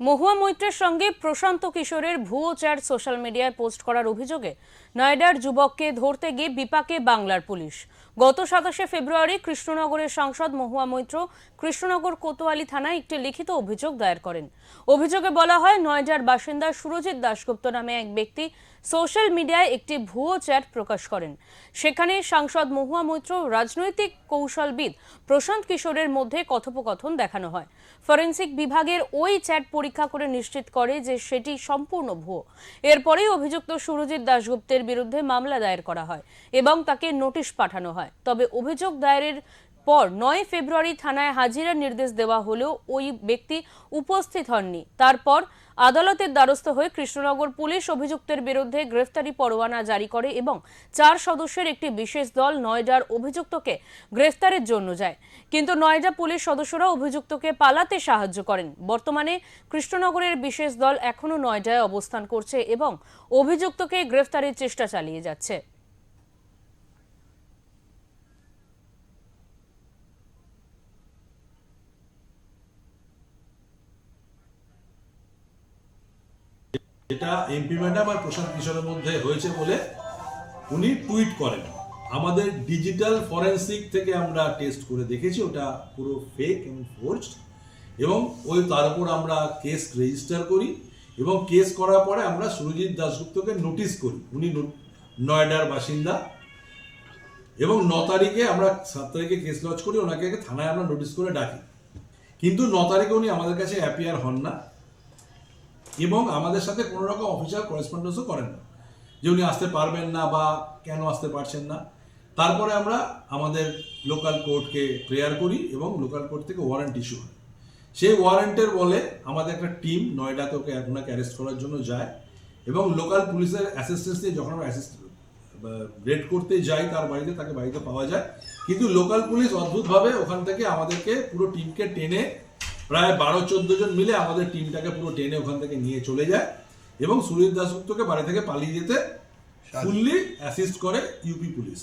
মহুয়া মৈত্রের সঙ্গে প্রশান্ত কিশোরের ভুয়ো চ্যাট সোশ্যাল মিডিয়ায় পোস্ট করার অভিযোগে নয়ডার যুবককে ধরতে গিয়ে বিপাকে বাংলার পুলিশ। গত সাতাশে ফেব্রুয়ারি কৃষ্ণনগরের সাংসদ মহুয়া মৈত্র কৃষ্ণনগর কোতোয়ালি থানায় একটি লিখিত অভিযোগ দায়ের করেন। অভিযোগে বলা হয়, নয়ডার বাসিন্দা সুরজিৎ দাশগুপ্ত নামে এক ব্যক্তি সোশ্যাল মিডিয়ায় একটি ভুয়ো চ্যাট প্রকাশ করেন। সেখানে সাংসদ মহুয়া মৈত্র রাজনৈতিক কৌশলবিদ প্রশান্ত কিশোরের মধ্যে কথোপকথন দেখানো হয়। ফরেন্সিক বিভাগের ওই চ্যাট পরীক্ষা করে নিশ্চিত করে যে সেটি সম্পূর্ণ ভুয়ো। এরপরেই অভিযুক্ত সুরজিৎ দাশগুপ্তের বিরুদ্ধে মামলা দায়ের করা হয় এবং তাকে নোটিশ পাঠানো হয়। তবে অভিযোগ দায়েরের পর নয় ফেব্রুয়ারি থানায় হাজিরার নির্দেশ দেওয়া হলেও ওই ব্যক্তি উপস্থিত হননি। তারপর আদালতের দ্বারস্থ হয়ে কৃষ্ণনগর পুলিশ অভিযুক্তের বিরুদ্ধে গ্রেফতারি পরোয়ানা জারি করে এবং চার সদস্যের একটি বিশেষ দল নয়ডার অভিযুক্তকে গ্রেফতারের জন্য যায়। কিন্তু নয়ডা পুলিশ সদস্যরা অভিযুক্তকে পালাতে সাহায্য করেন। বর্তমানে কৃষ্ণনগরের বিশেষ দল এখনও নয়ডায় অবস্থান করছে এবং অভিযুক্তকে গ্রেফতারের চেষ্টা চালিয়ে যাচ্ছে। এটা এমপি ম্যাডাম আর প্রশান্ত কিশোরের মধ্যে হয়েছে বলে উনি টুইট করেন। আমাদের ডিজিটাল ফরেন্সিক থেকে আমরা টেস্ট করে দেখেছি, ওটা পুরো ফেক এবং ফোর্সড এবং ওই তার উপর আমরা কেস রেজিস্টার করি এবং কেস করার পরে আমরা সুরজিৎ দাশগুপ্তকে নোটিশ করি। উনি নয়ডার বাসিন্দা এবং ন তারিখে আমরা সাত তারিখে কেস লজ করি, ওনাকে থানায় আমরা নোটিশ করে ডাকি। কিন্তু ন তারিখে উনি আমাদের কাছে অ্যাপিয়ার হন না। এবং আমাদের সাথে কোনো রকম অফিসিয়াল করেসপন্ডেন্সও করেন না। যে উনি আসতে পারবেন না বা কেন আসতে পারছেন না। তারপরে আমরা আমাদের লোকাল কোর্টকে প্রেয়ার করি এবং লোকাল কোর্ট থেকে ওয়ারেন্ট ইস্যু হয়। সেই ওয়ারেন্টের বলে আমাদের একটা টিম নয়ডাতে ওকে ওনাকে অ্যারেস্ট করার জন্য যায় এবং লোকাল পুলিশের অ্যাসিস্ট্যান্স দিয়ে যখন আমরা রেড করতে যাই তার বাড়িতে, তাকে বাড়িতে পাওয়া যায়। কিন্তু লোকাল পুলিশ অদ্ভুতভাবে ওখান থেকে আমাদেরকে পুরো টিমকে টেনে প্রায় বারো চোদ্দ জন মিলে আমাদের টিমটাকে পুরো টেনে ওখান থেকে নিয়ে চলে যায় এবং সুরজিৎ দাসগুপ্তকে বাড়ি থেকে পালিয়ে যেতে ফুললি অ্যাসিস্ট করে ইউপি পুলিশ